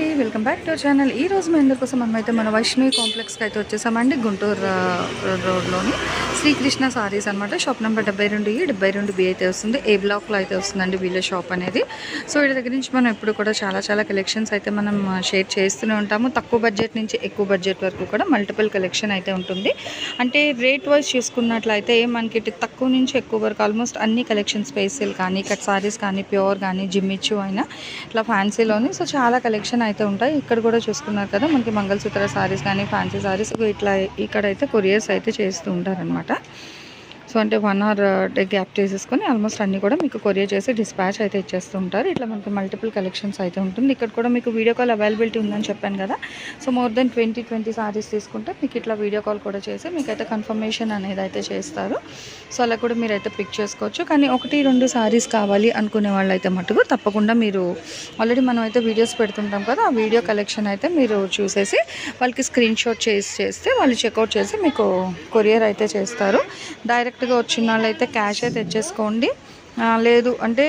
అండి. Welcome back to channel. ఈ రోజు మేము అందరి కోసం మనమైతే మన వైష్ణవి కాంప్లెక్స్కి అయితే వచ్చేసామండి. గుంటూరు రోడ్లోని శ్రీకృష్ణ సారీస్ అనమాట షాప్ నెంబర్ డెబ్బై రెండు ఈ డెబ్బై రెండు బి అయితే వస్తుంది. ఏ బ్లాక్లో అయితే వస్తుందండి వీళ్ళ షాప్ అనేది. సో వీళ్ళ దగ్గర నుంచి మనం ఎప్పుడు కూడా చాలా చాలా కలెక్షన్స్ అయితే మనం షేర్ చేస్తూనే ఉంటాము. తక్కువ బడ్జెట్ నుంచి ఎక్కువ బడ్జెట్ వరకు కూడా మల్టిపుల్ కలెక్షన్ అయితే ఉంటుంది. అంటే రేట్ వైజ్ చూసుకున్నట్లయితే మనకి తక్కువ నుంచి ఎక్కువ వరకు ఆల్మోస్ట్ అన్ని కలెక్షన్స్ స్పేసిల్ కానీ కట్ సారీస్ కానీ ప్యూర్ కానీ జిమ్మిచ్చు అయినా ఇట్లా ఫ్యాన్సీలోని. సో చాలా కలెక్షన్ అయితే ఉంటాయి. ఇక్కడ కూడా చూసుకున్నారు కదా మనకి మంగళసూత్ర సారీస్ కానీ ఫ్యాన్సీ సారీస్ ఇట్లా ఇక్కడ అయితే కొరియర్స్ అయితే చేస్తూ ఉంటారనమాట సో అంటే వన్ అవర్ గ్యాప్ చేసేసుకొని ఆల్మోస్ట్ అన్నీ కూడా మీకు కొరియర్ చేసి డిస్పాచ్ అయితే ఇచ్చేస్తూ ఉంటారు. ఇట్లా మనకి మల్టిపుల్ కలెక్షన్స్ అయితే ఉంటుంది. ఇక్కడ కూడా మీకు వీడియో కాల్ అవైలబిలిటీ ఉందని చెప్పాను కదా. So more than twenty twenty saris తీసుకుంటే మీకు ఇట్లా వీడియో కాల్ కూడా చేసి మీకైతే కన్ఫర్మేషన్ అనేది అయితే చేస్తారు. సో అలా కూడా మీరు అయితే పిక్ చేసుకోవచ్చు. కానీ ఒకటి రెండు సారీస్ కావాలి అనుకునే వాళ్ళు అయితే మటుకు తప్పకుండా మీరు ఆల్రెడీ మనం అయితే వీడియోస్ పెడుతుంటాం కదా ఆ వీడియో కలెక్షన్ అయితే మీరు చూసేసి వాళ్ళకి స్క్రీన్ షాట్ చేసి చేస్తే వాళ్ళు చెక్అవుట్ చేసి మీకు కొరియర్ అయితే చేస్తారు. డైరెక్ట్ డైరెక్ట్గా వచ్చిన వాళ్ళైతే క్యాషే క్యాష్ అయితే తెచ్చేసుకోండి లేదు అంటే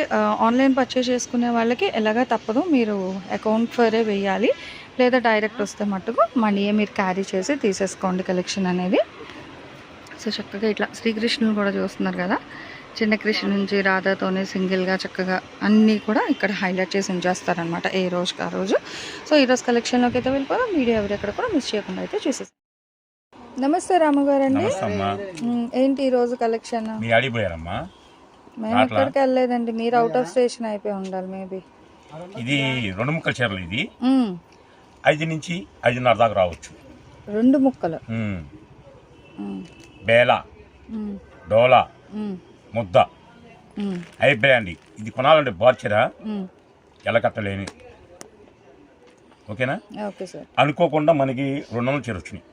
ఆన్లైన్ పర్చేస్ చేసుకునే వాళ్ళకి ఎలాగా తప్పదు మీరు అకౌంట్ ఫరే వేయాలి. లేదా డైరెక్ట్ వస్తే మట్టుకు మనీయే మీరు క్యారీ చేసి తీసేసుకోండి కలెక్షన్ అనేది. సో చక్కగా ఇట్లా శ్రీకృష్ణుని కూడా చూస్తున్నారు కదా. చిన్న కృష్ణ నుంచి రాధాతోనే సింగిల్గా చక్కగా అన్నీ కూడా ఇక్కడ హైలైట్ చేసి ఉంచేస్తారనమాట ఏ రోజుకి ఆ రోజు. సో ఈ రోజు కలెక్షన్లోకి అయితే వెళ్ళిపోదాం. వీడియో ఎవరెక్కడ కూడా మిస్ చేయకుండా అయితే చూసేస్తాం నమస్తే రామగారు అండి ఏంటి ఈ రోజు కలెక్షన్ అడిగిపోయారమ్మా మేము ఎక్కడికి వెళ్ళలేదండి. మీరు అవుట్ ఆఫ్ స్టేషన్ అయిపోయి ఉండాలి మేబీ ఇది రెండు ముక్కల చీరలు ఇది. ఐదు నుంచి ఐదున్నర దాకా రావచ్చు. రెండు ముక్కలు. బేల డోలా ముద్ద. అయిపోయాండి ఇది కొనాలంటే బార్చర ఉమ్. ఎలకట్టలేని. ఓకేనా? Okay sir. అనుకోకుండా మనకి రెండు వందల చీర వచ్చినాయి.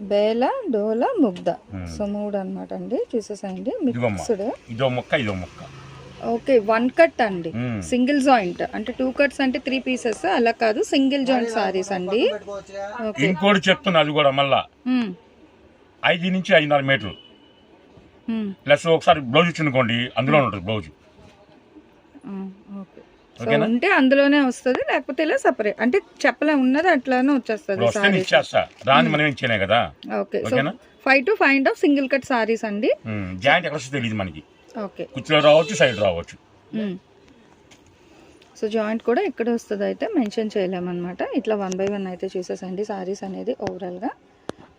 బేల డోల ముగ్ధ. సో మూడు అనమాట అండి ఇదిగోమ్మా మిక్స్డ్. ఇదో మొక్క ఇదో మొక్క. ఓకే వన్ కట్ అండి. Single joint. అంటే టూ కట్స్ అంటే త్రీ పీసెస్. అలా కాదు సింగిల్ జాయింట్ సారీస్ అండి. ఇంకోటి చెప్తున్నా అది కూడా మళ్ళా. ఐదు నుంచి ఐదున్నర మీటర్లు. ప్లస్ ఒకసారి బ్లౌజ్ ఇచ్చుకోండి అందులో ఉంటుంది బ్లౌజ్? ఉంటే అందులోనే వస్తుంది లేకపోతే ఇలా సపరేట్ అంటే చెప్పలే ఉన్నది అట్లానే వచ్చేస్తుంది రాని మనం ఇచ్చేనే కదా? Okay? Five two five of single cut saris అండి. ఉమ్. జాయింట్ ఎక్కడ వస్తుందో తెలియదు మనకి. ఓకే కుర్చీలో రావచ్చు సైడ్ రావచ్చు. సో జాయింట్ కూడా ఎక్కడ వస్తుందో అయితే మెన్షన్ చేయలేమన్నమాట. ఇట్లా వన్ బై వన్ అయితే చూసేసండి సారీస్ అనేది ఓవరాల్గా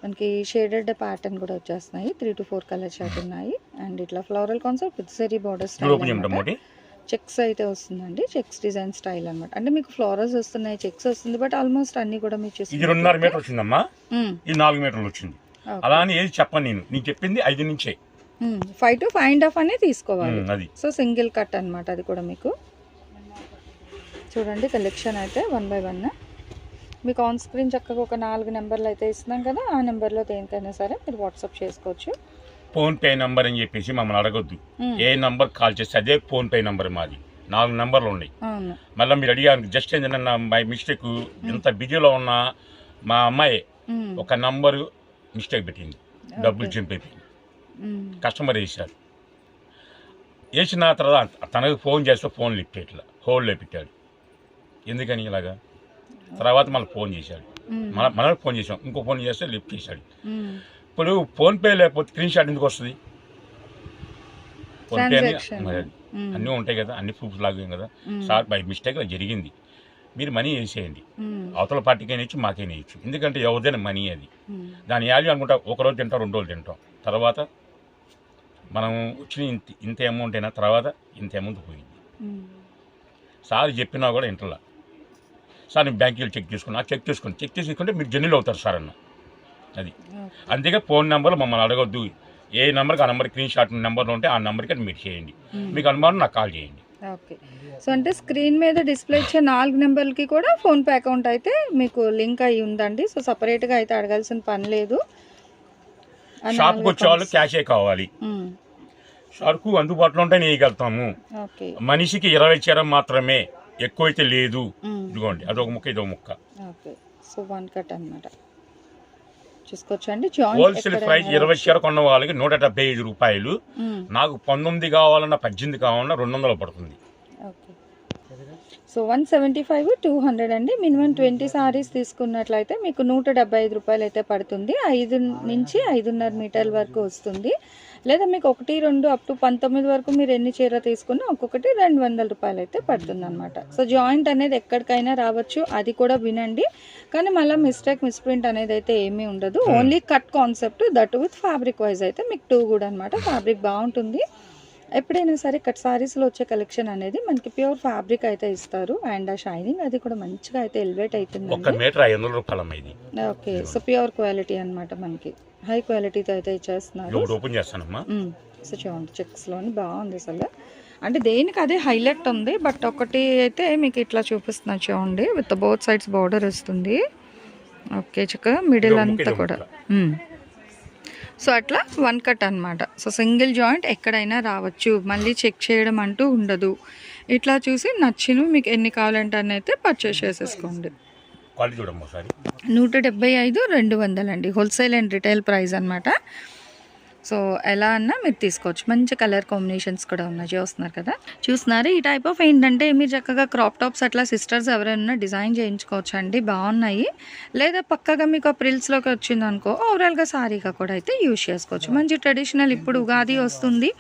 మనకి షేడెడ్ ప్యాటర్న్ కూడా వచ్చేస్తున్నాయి. Three two four colour short ఉన్నాయి. అండ్ ఇట్లా floral concept with sari border checks అయితే వస్తుందండి. చెక్స్ డిజైన్ స్టైల్ అన్నమాట. అంటే మీకు ఫ్లోరల్స్ వస్తున్నాయి చెక్స్ వస్తుంది బట్ ఆల్మోస్ట్ అన్ని కూడా మీరు ఇది రెండున్నర మీటర్ వచ్చిందమ్మా. మ్మ్. ఇది నాలుగు మీటర్లు వచ్చింది. అలా అని ఏది చెప్పను నేను. నీకు చెప్పింది ఐదు నుంచే. Five to five and half అనే తీసుకోవాలి. సో సింగిల్ కట్ అన్నమాట అది కూడా మీకు. చూడండి కలెక్షన్ అయితే వన్ బై వన్ మీకు ఆన్ స్క్రీన్ చక్కగా ఒక నాలుగు నెంబర్లు అయితే ఇస్తున్నాం కదా. ఆ నెంబర్లో దేనికైనా సరే మీరు వాట్సాప్ చేసుకోవచ్చు. ఫోన్ పే నంబర్ అని చెప్పేసి మమ్మల్ని అడగొద్దు. ఏ నంబర్ కాల్ చేస్తే అదే ఫోన్ పే నంబర్ మాది. నాలుగు నంబర్లు ఉన్నాయి. మళ్ళీ మీరు అడిగారు జస్ట్ ఏంటంటే నా మై మిస్టేక్ ఇంత బిజీలో ఉన్న మా అమ్మాయి మ్మ్. ఒక నంబరు మిస్టేక్ పెట్టింది. డబ్బులు మ్మ్. కస్టమర్ వేసాడు వేసిన తర్వాత తనకు ఫోన్ చేస్తే ఫోన్ లిఫ్ట్ చేయట్లా హోల్డ్లో పెట్టాడు. ఎందుకని ఇలాగా? తర్వాత మళ్ళీ ఫోన్ చేశాడు. మన మనకు ఫోన్ చేసాం ఇంకో ఫోన్ చేస్తే లిఫ్ట్ చేశాడు. ఇప్పుడు ఫోన్ పే లేకపోతే స్క్రీన్ షాట్ ఎందుకు వస్తుంది ఫోన్ పే అని Transaction. మరి మ్మ్. అన్నీ ఉంటాయి కదా అన్ని ప్రూఫ్స్ లాగాం కదా. సార్ బై మిస్టేక్ జరిగింది మీరు మనీ వేసేయండి. అవతల పార్టీకైనా ఇచ్చి మాకైనా ఇచ్చు ఎందుకంటే ఎవరిదైనా మనీ అది. దాని వాల్యూ అనుకుంటా ఒక రోజు తింటాం రెండు రోజులు తింటాం తర్వాత మనం వచ్చిన ఇంత ఇంత అమౌంట్ అయినా తర్వాత ఇంత అమౌంట్ పోయింది. సార్ చెప్పినా కూడా ఇంటలా సార్ నేను బ్యాంకులు చెక్ చేసుకున్నా చెక్ చేసుకుని చెక్ చేసుకుంటే మీరు జర్నీలో అవుతారు సార్ అన్న అది. అందుకే ఫోన్ నెంబర్లు మమ్మల్ని అడగొద్దు. ఏ నెంబర్కి ఆ నెంబర్ స్క్రీన్ షాట్ నెంబర్లో ఉంటే ఆ నెంబర్కి మీరు చేయండి. మీకు అనుమానం నాకు కాల్ చేయండి. ఓకే. సో అంటే స్క్రీన్ మీద డిస్ప్లే ఇచ్చే నాలుగు నెంబర్లకి కూడా ఫోన్పే అకౌంట్ అయితే మీకు లింక్ అయి ఉందండి. సో సపరేట్గా అయితే అడగాల్సిన పని లేదు. షాప్కి వచ్చే వాళ్ళు. క్యాషే కావాలి. సరుకు అందుబాటులో ఉంటే వేయగలుగుతాము ఓకే. మనిషికి ఇరవై చీర మాత్రమే ఎక్కువైతే లేదు. ఇదిగోండి అదొక ముక్క ఇదొక ముక్క. ఓకే. సో వన్ కట్ అన్నమాట. చూసుకోవచ్చండి హోల్సేల్ ప్రైస్ ఇరవై చీర కొన్న వాళ్ళకి నూట డెబ్బై ఐదు రూపాయలు. మ్మ్. నాకు పంతొమ్మిది కావాలన్నా పద్దెనిమిది కావాలన్నా రెండు వందలు పడుతుంది. Okay so one seventy five two hundred అండి. మినిమం ట్వంటీ సారీస్ తీసుకున్నట్లయితే మీకు నూట డెబ్బై ఐదు రూపాయలు అయితే పడుతుంది. ఐదు నుంచి ఐదున్నర మీటర్ల వరకు వస్తుంది. లేదా మీకు ఒకటి రెండు అప్ టు పంతొమ్మిది వరకు మీరు ఎన్ని చీర తీసుకున్నా ఒక్కొక్కటి రెండు వందల రూపాయలు అయితే పడుతుంది అనమాట సో జాయింట్ అనేది ఎక్కడికైనా రావచ్చు అది కూడా వినండి. కానీ మళ్ళీ మిస్టేక్ మిస్ప్రింట్ అనేది అయితే ఏమీ ఉండదు. Only cut concept that with fabric wise అయితే మీకు టూ కూడా అనమాట ఫ్యాబ్రిక్ బాగుంటుంది. ఎప్పుడైనా సరే కట్ సారీస్లో వచ్చే కలెక్షన్ అనేది మనకి ప్యూర్ ఫ్యాబ్రిక్ అయితే ఇస్తారు. అండ్ ఆ షైనింగ్ అది కూడా మంచిగా అయితే ఎలివేట్ ఇది. ఓకే సో ప్యూర్ క్వాలిటీ అన్నమాట మనకి. హై క్వాలిటీతో అయితే ఇచ్చేస్తున్నారు. సో చూడండి చెక్స్లోని బాగుంది అసలు. అంటే దేనికి అదే హైలైట్ ఉంది బట్ ఒకటి అయితే మీకు ఇట్లా చూపిస్తున్నా చూడండి. విత్ బోత్ సైడ్స్ బార్డర్ వస్తుంది. ఓకే చక్కగా మిడిల్ అంతా కూడా. సో అట్లా వన్ కట్ అన్నమాట. సో సింగిల్ జాయింట్ ఎక్కడైనా రావచ్చు. మళ్ళీ చెక్ చేయడం అంటూ ఉండదు. ఇట్లా చూసి నచ్చిను మీకు ఎన్ని కావాలంటే అని అయితే పర్చేస్ చేసేసుకోండి. నూట డెబ్బై ఐదు రెండు వందలండి. హోల్సేల్ అండ్ రిటైల్ ప్రైస్ అన్నమాట. సో ఎలా అన్నా మీరు తీసుకోవచ్చు. మంచి కలర్ కాంబినేషన్స్ కూడా ఉన్నాయి. చూస్తున్నారు కదా? చూస్తున్నారు. ఈ టైప్ ఆఫ్ ఏంటంటే మీరు చక్కగా క్రాప్ టాప్స్ అట్లా సిస్టర్స్ ఎవరైనా డిజైన్ చేయించుకోవచ్చు అండి. బాగున్నాయి. లేదా పక్కగా మీకు ఆ ప్రిల్స్లోకి వచ్చింది అనుకో ఓవరాల్గా సారీగా కూడా అయితే యూజ్ చేసుకోవచ్చు. మంచి ట్రెడిషనల్ ఇప్పుడు ఉగాది వస్తుంది.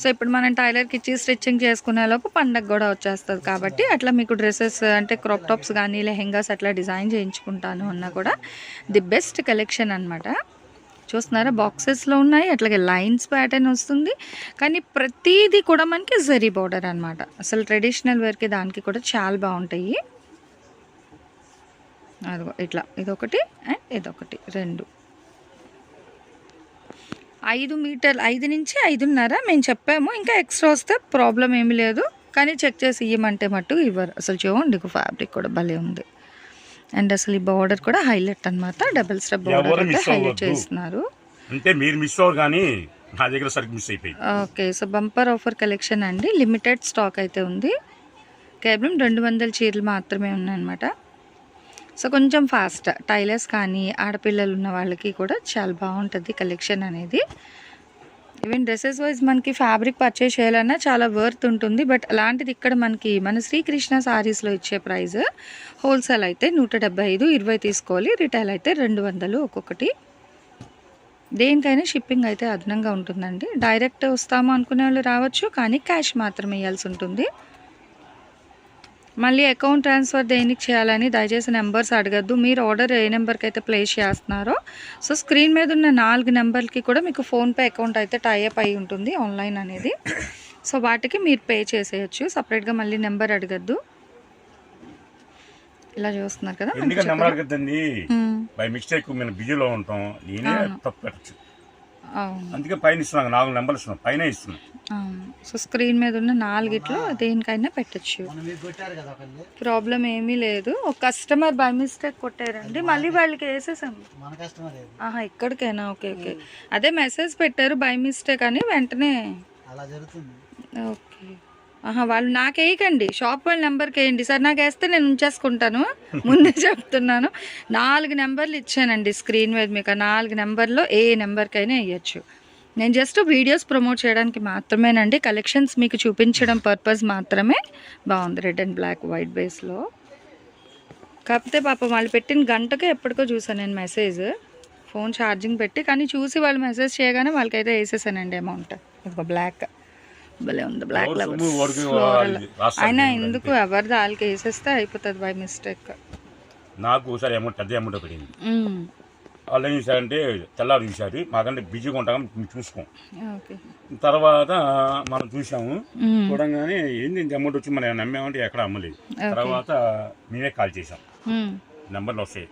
సో ఇప్పుడు మనం టైలర్కి ఇచ్చి స్టిచ్చింగ్ చేసుకునే లోపు పండగ కూడా వచ్చేస్తుంది కాబట్టి అట్లా మీకు డ్రెస్సెస్ అంటే క్రాప్ టాప్స్ కానీ లెహెంగాస్ అట్లా డిజైన్ చేయించుకుంటాను అన్నా కూడా ది బెస్ట్ కలెక్షన్ అనమాట చూస్తున్నారా? బాక్సెస్లో ఉన్నాయి. అట్లాగే లైన్స్ ప్యాటర్న్ వస్తుంది. కానీ ప్రతిదీ కూడా మనకి జరీ బార్డర్ అనమాట అసలు ట్రెడిషనల్ వేర్కి దానికి కూడా చాలా బాగుంటాయి. అదిగో ఇట్లా. ఇదొకటి అండ్ ఇదొకటి. రెండు. ఐదు మీటర్లు ఐదు నుంచి ఐదున్నర మేము చెప్పాము. ఇంకా ఎక్స్ట్రా వస్తే ప్రాబ్లం ఏమీ లేదు. కానీ చెక్ చేసి ఇవ్వమంటే మట్టు ఇవ్వరు. అసలు చూడండి ఫ్యాబ్రిక్ కూడా భలే ఉంది. అండ్ అసలు ఈ బార్డర్ కూడా హైలైట్ అన్నమాట. Double step border highlight. చేస్తున్నారు. అంటే మీరు మిస్ అవ్వరు కానీ నా దగ్గర సరికి మిస్ అయిపోయి okay so bumper offer collection అండి. లిమిటెడ్ స్టాక్ అయితే ఉంది. కేవలం రెండు వందల చీరలు మాత్రమే ఉన్నాయన్నమాట. సో కొంచెం ఫాస్ట్ టైలర్స్ కానీ ఆడపిల్లలు ఉన్న వాళ్ళకి కూడా చాలా బాగుంటుంది కలెక్షన్ అనేది. ఈవెన్ డ్రెస్సెస్ వైజ్ మనకి ఫ్యాబ్రిక్ పర్చేస్ చేయాలన్నా చాలా వర్త్ ఉంటుంది. బట్ అలాంటిది ఇక్కడ మనకి మన శ్రీకృష్ణ సారీస్లో ఇచ్చే ప్రైస్ హోల్సేల్ అయితే నూట డెబ్బై ఐదు ఇరవై తీసుకోవాలి. రిటైల్ అయితే రెండు వందలు ఒక్కొక్కటి. దేనికైనా షిప్పింగ్ అయితే అదనంగా ఉంటుందండి. డైరెక్ట్ వస్తాము అనుకునే వాళ్ళు రావచ్చు కానీ క్యాష్ మాత్రమే ఇవ్వాల్సి ఉంటుంది. మళ్ళీ అకౌంట్ ట్రాన్స్ఫర్ దేనికి చేయాలని దయచేసి నెంబర్స్ అడగద్దు. మీరు ఆర్డర్ ఏ నెంబర్కి అయితే ప్లేస్ చేస్తున్నారో సో స్క్రీన్ మీద ఉన్న నాలుగు నెంబర్కి కూడా మీకు ఫోన్పే అకౌంట్ అయితే టైఅప్ అయి ఉంటుంది ఆన్లైన్ అనేది. సో వాటికి మీరు పే చేసేయచ్చు. సపరేట్గా మళ్ళీ నెంబర్ అడగద్దు. ఇలా చూస్తున్నారు కదా. బై మిస్టేక్ మేము బిజీలో ఉంటాం. నేనే. తప్పు పెట్టచ్చు. అందుకే పైన ఇస్తున్నాను నాలుగు నెంబర్లు ఇస్తున్నాం పైన ఇస్తున్నాం. సో స్క్రీన్ మీద ఉన్న నాలుగిట్లో దేనికైనా పెట్టచ్చు. ప్రాబ్లం ఏమీ లేదు. ఒక కస్టమర్ బై మిస్టేక్ కొట్టారండి మళ్ళీ వాళ్ళకి వేసేసాం ఆహా ఇక్కడికేనా ఓకే ఓకే. అదే మెసేజ్ పెట్టారు బై మిస్టేక్ అని వెంటనే. అలా జరుగుతుంది. ఓకే. ఆహా వాళ్ళు నాకు వేయకండి షాప్ వాళ్ళ నెంబర్కి వేయండి. సార్ నాకు వేస్తే నేను ఉంచేసుకుంటాను. ముందే చెప్తున్నాను. నాలుగు నెంబర్లు ఇచ్చానండి స్క్రీన్ మీద మీకు. ఆ నాలుగు నెంబర్లో ఏ నెంబర్కైనా వేయచ్చు. నేను జస్ట్ వీడియోస్ ప్రమోట్ చేయడానికి మాత్రమేనండి. కలెక్షన్స్ మీకు చూపించడం పర్పస్ మాత్రమే. బాగుంది. రెడ్ అండ్ బ్లాక్ వైట్ బేస్లో. కాకపోతే పాపం వాళ్ళు పెట్టిన గంటకే ఎప్పటికో చూసాను నేను మెసేజ్. ఫోన్ ఛార్జింగ్ పెట్టి కానీ చూసి వాళ్ళు మెసేజ్ చేయగానే వాళ్ళకైతే వేసేసానండి అమౌంట్. ఇదిగో బ్లాక్. భలే ఉంది. బ్లాక్ అయినా దేవుడు ఎందుకు. ఎవరిది వాళ్ళకి వేసేస్తే అయిపోతుంది బై మిస్టేక్ నాకు ఒకసారి అమౌంట్ పెద్ద అమౌంట్ పడింది. వాళ్ళు ఏం చేశారంటే తెల్లారు చూశారు. మాకంటే బిజీగా ఉంటాం మేము చూసుకోం. ఓకే. తర్వాత మనం చూసాము చూడంగానే ఏంది ఇంత అమౌంట్ వచ్చి మనం నమ్మామంటే ఎక్కడ అమ్మలేదు. తర్వాత మేమే కాల్ చేసాం నెంబర్లు వస్తాయి.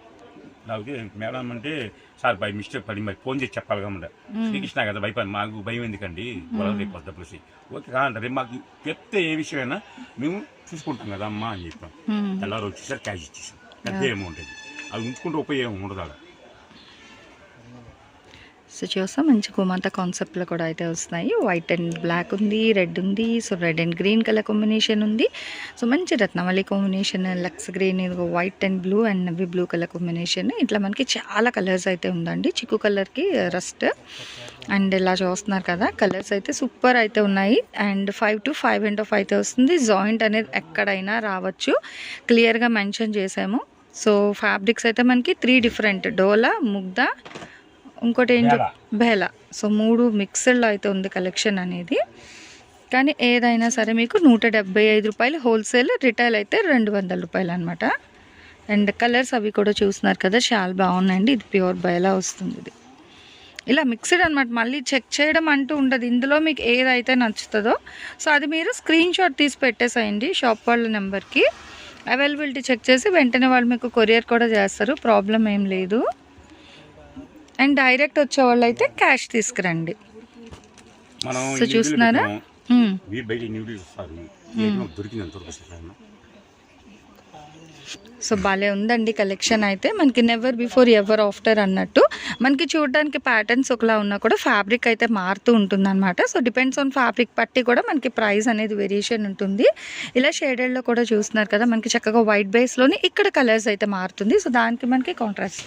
నాకు మేడం అంటే సార్ బై మిస్టేక్ పడి మరి ఫోన్ చేసి చెప్పాలి శ్రీకృష్ణ కదా భయపడి మాకు భయం ఎందుకండి? గొడవ రేపు ఓకే కాదంటారు రేపు మాకు చెప్తే ఏ విషయమైనా మేము చూసుకుంటాం కదా అమ్మా అని చెప్పాం తెల్లారు వచ్చేసరి క్యాష్ ఇచ్చేసాం. పెద్ద అమౌంట్ అది. అది ఉంచుకుంటే ఉపయోగం ఉండదు అలా సో చూసా మంచి గోమాత కాన్సెప్ట్లో కూడా అయితే వస్తున్నాయి. వైట్ అండ్ బ్లాక్ ఉంది రెడ్ ఉంది. So red and green colour combination ఉంది. సో మంచి రత్నవళి కాంబినేషన్ లక్స్ గ్రీన్ ఇది white and blue and navy blue colour combination ఇట్లా మనకి చాలా కలర్స్ అయితే ఉందండి. చిక్కు కలర్కి రస్ట్ అండ్ ఇలా చూస్తున్నారు కదా కలర్స్ అయితే సూపర్ అయితే ఉన్నాయి. And five to five and half అయితే వస్తుంది. జాయింట్ అనేది ఎక్కడైనా రావచ్చు. క్లియర్గా మెన్షన్ చేసాము. సో ఫ్యాబ్రిక్స్ అయితే మనకి త్రీ డిఫరెంట్ డోలా ముగ్ధ ఇంకోటి ఏంటి? బేలా. సో మూడు మిక్స్డ్లో అయితే ఉంది కలెక్షన్ అనేది. కానీ ఏదైనా సరే మీకు నూట డెబ్బై ఐదు రూపాయలు హోల్సేల్ రిటైల్ అయితే రెండు వందల రూపాయలు అనమాట అండ్ కలర్స్ అవి కూడా చూస్తున్నారు కదా చాలా బాగున్నాయండి. ఇది ప్యూర్ బయలా వస్తుంది ఇది. ఇలా మిక్స్డ్ అనమాట మళ్ళీ చెక్ చేయడం అంటూ ఉండదు. ఇందులో మీకు ఏదైతే నచ్చుతుందో. సో అది మీరు స్క్రీన్ షాట్ తీసి పెట్టేసేయండి షాప్ వాళ్ళ నెంబర్కి. అవైలబిలిటీ చెక్ చేసి వెంటనే వాళ్ళు మీకు కొరియర్ కూడా చేస్తారు. ప్రాబ్లం ఏం లేదు. అండ్ డైరెక్ట్ వచ్చే వాళ్ళు అయితే క్యాష్ తీసుకురండి. సో చూస్తున్నారా? పెట్టాం. సో భలే ఉందండి కలెక్షన్ అయితే. మనకి నెవర్ బిఫోర్ ఎవర్ ఆఫ్టర్ అన్నట్టు. మనకి చూడడానికి ప్యాటర్న్స్ ఒకలా ఉన్నా కూడా ఫ్యాబ్రిక్ అయితే మారుతూ ఉంటుంది అనమాట సో డిపెండ్స్ ఆన్ ఫ్యాబ్రిక్ బట్టి కూడా మనకి ప్రైస్ అనేది వేరియేషన్ ఉంటుంది. ఇలా షేడెడ్లో కూడా చూస్తున్నారు కదా మనకి చక్కగా వైట్ బేస్లోని ఇక్కడ కలర్స్ అయితే మారుతుంది. సో దానికి మనకి కాంట్రాస్ట్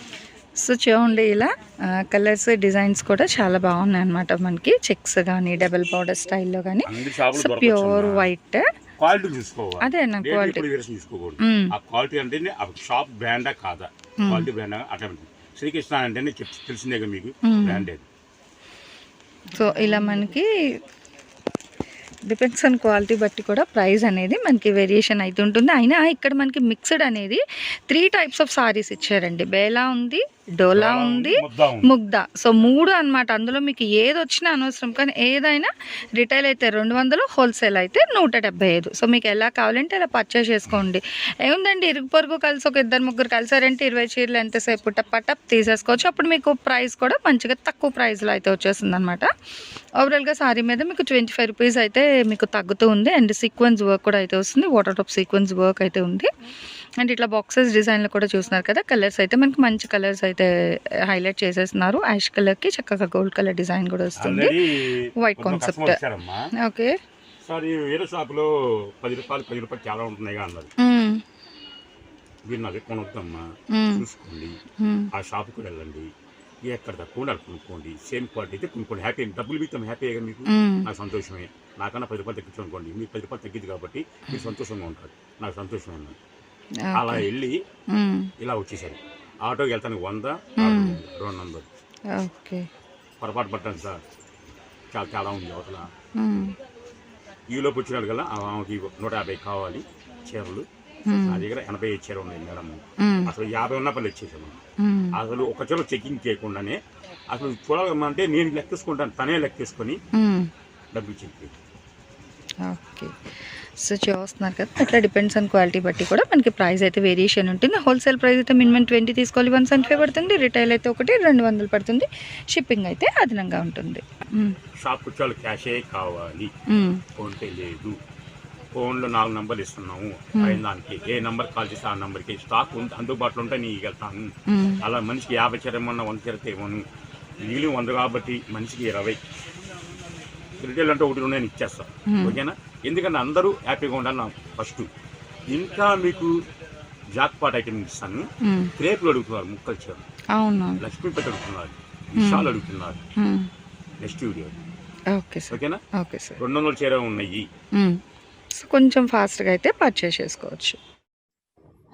సో చూడండి ఇలా కలర్స్ డిజైన్స్ కూడా చాలా బాగున్నాయి అనమాట మనకి. చెక్స్ కానీ డబల్ బార్డర్ స్టైల్లో కానీ సో ప్యూర్ వైట్. క్వాలిటీ చూసుకోవాలి. అదే నా క్వాలిటీ. ఆ ఆ షాప్ బ్రాండా కాదా? క్వాలిటీ బ్రాండా అట్లా ఉంటుంది. శ్రీకృష్ణ చెప్- తెలిసిందే మీకు. బ్రాండెడ్ సో ఇలా మనకి డిపెండ్స్ ఆన్ క్వాలిటీ బట్టి కూడా ప్రైస్ అనేది మనకి వేరియేషన్ అయితే ఉంటుంది అయినా ఇక్కడ మనకి మిక్స్డ్ అనేది త్రీ టైప్స్ ఆఫ్ సారీస్ ఇచ్చారండి. బేలా ఉంది డోలా ఉంది ముగ్ధ. సో మూడు అన్నమాట. అందులో మీకు ఏది వచ్చినా అనవసరం కానీ ఏదైనా రిటైల్ అయితే రెండు వందలు హోల్సేల్ అయితే నూట డెబ్బై ఐదు. సో మీకు ఎలా కావాలంటే అలా పర్చేస్ చేసుకోండి. ఏముందండి ఇరుగు పొరుగు కలిసి ఒక ఇద్దరు ముగ్గురు కలిసారంటే ఇరవై చీరలు ఎంతసేపు టప్ టప్ తీసేసుకోవచ్చు. అప్పుడు మీకు ప్రైస్ కూడా మంచిగా తక్కువ ప్రైస్లో అయితే వచ్చేస్తుంది అనమాట ఓవరాల్గా సారీ మీద మీకు ట్వంటీ ఫైవ్ రూపీస్ అయితే మీకు తగ్గుతూ ఉంది. అండ్ సీక్వెన్స్ వర్క్ కూడా అయితే వస్తుంది. వాటర్ టాప్ సీక్వెన్స్ వర్క్ అయితే ఉంది. అండ్ ఇట్లా బాక్సెస్ డిజైన్లో కూడా చూస్తున్నారు కదా కలర్స్ అయితే మనకి మంచి కలర్స్ అయితే హైలైట్ చేసేస్తున్నారు. యాష్ కలర్కి చక్కగా గోల్డ్ కలర్ డిజైన్ కూడా వస్తుంది. Customer వచ్చారమ్మా. ఓకే సార్ ఈ వేరే షాపులో పది రూపాయలు పది రూపాయలు చాలా ఉంటున్నాయి అన్నారు. మీరు నాకు కొనొద్దమ్మా. చూసుకోండి. ఆ షాప్కి వెళ్ళండి. ఎక్కడ తక్కువ ఉండాలి కొనుక్కోండి. సేమ్ క్వాలిటీ అయితే కొనుక్కోండి. హ్యాపీ డబ్బులు హ్యాపీగా మీకు? నాకు సంతోషమే. నాకన్నా పది రూపాయలు తగ్గించు అనుకోండి. మీకు పది రూపాయలు తగ్గింది కాబట్టి మీరు సంతోషంగా ఉంటారు. నాకు సంతోషమే అలా వెళ్ళి ఇలా వచ్చేసారు ఆటోకి వెళ్తానికి వంద. రెండు వందలు. ఓకే. పొరపాటు పట్టాను సార్. చాలా చాలా ఉంది అవతల. ఈలోపు వచ్చినాడు కదా ఆమెకి నూట యాభై కావాలి చీరలు. నా దగ్గర ఎనభై చీర ఉన్నాయి మేడం. అసలు యాభై ఉన్న పనులు ఇచ్చేసాము అసలు ఒక చీర చెకింగ్ చేయకుండానే అసలు చూడాలంటే నేను లెక్కేసుకుంటాను తనే లెక్కేసుకొని డబ్బులు ఇచ్చింది ఓకే సో చూస్తున్నారు కదా అట్లా డిపెండ్స్ ఆన్ క్వాలిటీ బట్టి కూడా మనకి ప్రైస్ అయితే వేరియేషన్ ఉంటుంది. హోల్సేల్ ప్రైస్ అయితే మినిమం ట్వంటీ తీసుకోవాలి. వన్ సెవెంటీ ఫైవ్ పడుతుంది. రిటైల్ అయితే ఒకటి రెండు వందలు పడుతుంది. షిప్పింగ్ అయితే అదనంగా ఉంటుంది. షాప్ వచ్చే క్యాషే కావాలి. ఫోన్పే లేదు. ఫోన్లో నాలుగు నంబర్లు ఇస్తున్నాము. అయిన దానికి ఏ నంబర్ కాల్ చేస్తే ఆ నంబర్కి స్టాక్ అందుబాటులో ఉంటే నీకు వెళ్తాను. అలా మనిషికి యాభై చీర ఏమన్నా వంద చీరతే ఇవ్వను. మిగిలిన వంద కాబట్టి మనిషికి ఇరవై. రిటైల్ అంటే ఒకటి నేను ఇచ్చేస్తాను ఓకేనా? ఎందుకంటే అందరూ హ్యాపీగా ఉండాలి నా ఫస్ట్. ఇంకా మీకు జాక్ పాట్ ఐటమ్ ఇస్తాను. క్రేపులు అడుగుతున్నారు ముక్కలు చీర. లక్ష్మీపేట అడుగుతున్నారు విశాల్ అడుగుతున్నారు. Next video. Okay sir. ఓకేనా? Okay sir. రెండు వందల చీర ఉన్నాయి. కొంచెం ఫాస్ట్గా అయితే పర్చేస్ చేసుకోవచ్చు.